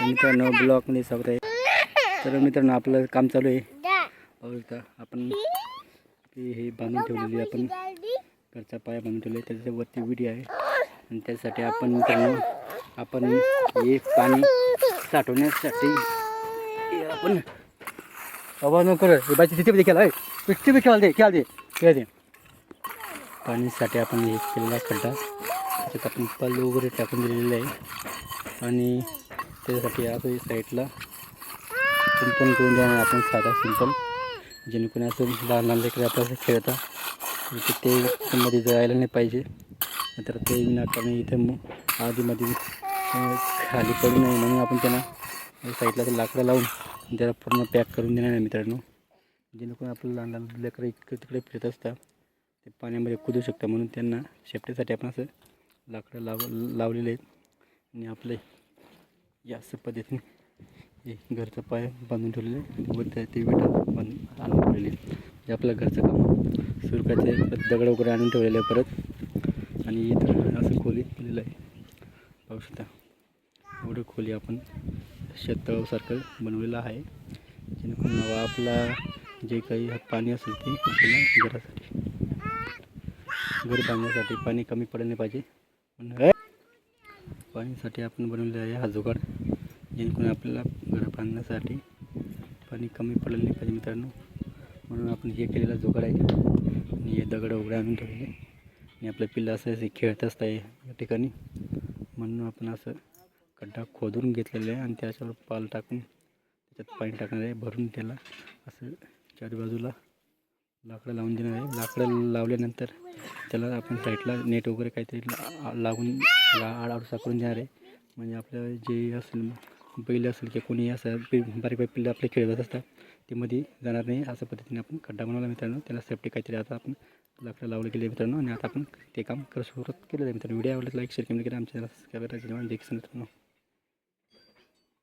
तर मित्रांनो ब्लॉकमध्ये स्वागत आहे तर मित्रांनो आपलं काम चालू आहे. पाहू शकता आपण हे बांधून ठेवलेली आपण. घरचा पाया बांधून ठेवले त्याच्यावरती विडी आहे. आणि त्यासाठी आपण मित्रांनो आपण हे पाणी साठवण्यासाठी आपण बाबा नको रे हे बाची तिथे खेळा तिथे बी खेळा दे खेळा दे खेळा दे. पाणीसाठी आपण हे केलेला खड्डा. त्याच्यात आपण पल वगैरे टाकून दिलेलं आहे. आणि त्याच्यासाठी असं साईडला कुंपण करून देणार आपण साधा सिंपल जेणेकरून असं लहान लहान लेकरं आपल्याला खेळता. ते मध्ये जायला नाही पाहिजे. तर ते विनाकारण इथं मग आधीमध्ये खाली पडू नये म्हणून आपण त्यांना साईडला ते लाकडं लावून त्याला पूर्ण पॅक करून देणार आहे मित्रांनो. जेणेकरून आपलं लहान लहान लेकरं इकडे तिकडे फिरत असतात ते पाण्यामध्ये कुदू शकतात म्हणून त्यांना शेपटीसाठी आपण असं लाकडं लाव लावलेले आहेत. आणि आपले या असं पद्धतीने हे घरचं पाय बांधून ठेवलेले आहे. व त्या ते विटा बांधून आणून ठेवलेले जे आपलं घरचं काम सुरकाचे दगड वगैरे आणून ठेवलेले आहे परत. आणि इथं असं खोली केलेलं आहे. पाहू शकता. एवढं खोली आपण शेततळासारखं बनवलेलं आहे. जेणेकरून आपला जे काही पाणी असेल ते आपल्याला घरासाठी घर बांधण्यासाठी पाणी कमी पडलं नाही पाहिजे. म्हणून पाणीसाठी आपण बनवले आहे हा जुगाड जेणेकरून आपल्याला घर बांधण्यासाठी पाणी कमी पडलं नाही पाहिजे मित्रांनो. म्हणून आपण हे केलेला जुगाड आहे. आणि हे दगड उघडे आणून ठेवले आणि आपलं पिल्लं असं असे खेळत असतं या ठिकाणी. म्हणून आपण असं खड्डा खोदून घेतलेला आहे आणि त्याच्यावर पाल टाकून त्याच्यात पाणी टाकणार आहे. भरून त्याला असं चारी बाजूला लाकडं लावून देणार आहे. लाकडं लावल्यानंतर त्याला आपण साईडला नेट वगैरे काहीतरी लागून ला आडसा करून देणार आहे. म्हणजे आपलं जे असेल बैल असेल किंवा कोणी असं बारीक बारीक पिल्लं आपले खेळवत असतात ते मध्ये जाणार नाही अशा पद्धतीने आपण खड्डा बनवला मित्रांनो. त्याला सेफ्टी काहीतरी आता आपण लाकडं लावलं गेले मित्रांनो आणि आता आपण ते काम कर सुरुवात केलं आहे मित्रांनो. व्हिडिओ आवडला लाईक शेअर केलं आमच्या सबस्क्राईब करायचं देखील मित्रांनो.